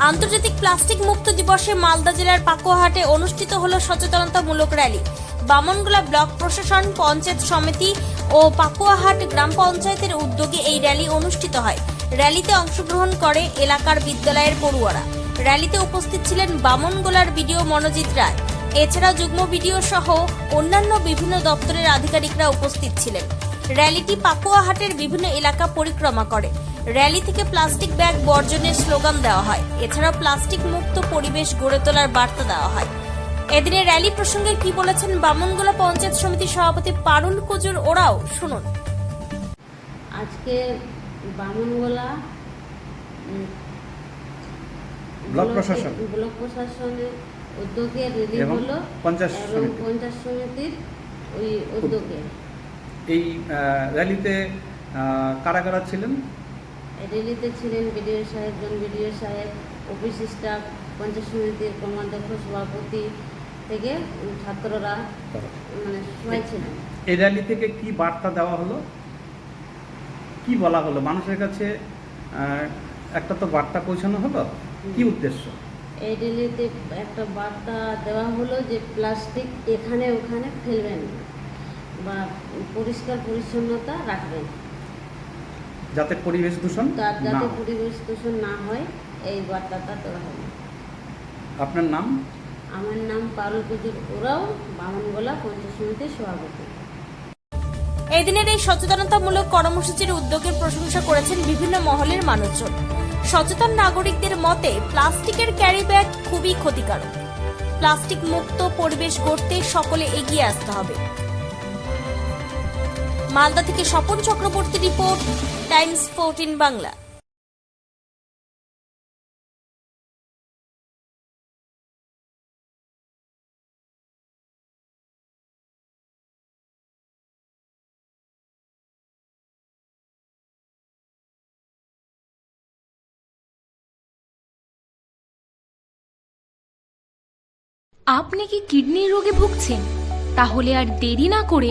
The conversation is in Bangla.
আন্তর্জাতিক প্লাস্টিক মুক্ত দিবসে মালদা জেলার পাকুয়াহাটে অনুষ্ঠিত হল সচেতনতামূলক র্যালি। বামনগোলা ব্লক প্রশাসন, পঞ্চায়েত সমিতি ও পাকুয়াহাট গ্রাম পঞ্চায়েতের উদ্যোগে এই র্যালি অনুষ্ঠিত হয়। র্যালিতে অংশগ্রহণ করে এলাকার বিদ্যালয়ের পড়ুয়ারা। র্যালিতে উপস্থিত ছিলেন বামনগোলার বিডিও মনোজিৎ রায়। এছাড়া যুগ্ম বিডিও সহ অন্যান্য বিভিন্ন দপ্তরের আধিকারিকরা উপস্থিত ছিলেন। র্যালিটি পাকুয়াহাটের বিভিন্ন এলাকা পরিক্রমা করে। র্যালি থেকে প্লাস্টিক ব্যাগ বর্জনের স্লোগান দেওয়া হয়। এছাড়াও প্লাস্টিক মুক্ত পরিবেশ গড়ে তোলার বার্তা দেওয়া হয়। এদিনের র্যালি প্রসঙ্গে কি বলেছেন বামনগোলা পঞ্চায়েত সমিতির সভাপতি পারুল কুজুর? ওরাও শুনুন। আজকে বামনগোলা ব্লক প্রশাসন। ব্লক প্রশাসনের উদ্যোগে রেলি হলো পঞ্চায়েত সমিতির। ওই উদ্যোগে। এই র্যালিতে আহ, কারা কারা ছিলেন? রেলিতে ছিলেন বিডিও সাহেব জন বিডিও সাহেব অফিস স্টাফ পঞ্চায়েত সমিতির কর্মাধ্যক্ষ সভাপতি থেকে ছাত্ররা মানে সবাই ছিলেন। এই র্যালি থেকে কি বার্তা দেওয়া হলো? কি বলা হলো? মানুষের কাছে একটা তো বার্তা পৌঁছানো হলো? কি উদ্দেশ্য? এই র্যালিতে একটা বার্তা দেওয়া হলো যে প্লাস্টিক এখানে ওখানে ফেলবেন না বা পরিষ্কার পরিচ্ছন্নতা রাখবেন। যাতে পরিবেশ দূষণ না যাতে হয়। পরিবেশ দূষণ না হয় এই বার্তাটা দেওয়া হলো। আপনার নাম? আমার নাম পারুল কুজুর ওরাও বামনগোলা পঞ্চায়েত সমিতির সভাপতি। এদিনের এই সচেতনতামূলক কর্মসূচির উদ্যোগের প্রশংসা করেছেন বিভিন্ন মহলের মানুষজন। সচেতন নাগরিকদের মতে প্লাস্টিকের ক্যারি ব্যাগ খুবই ক্ষতিকারক। প্লাস্টিক মুক্ত পরিবেশ গড়তে সকলে এগিয়ে আসতে হবে। মালদা থেকে Swapan Chakraborty report, Times fourteen Bangla. আপনি কি কিডনি রোগে ভুগছেন? তাহলে আর দেরি না করে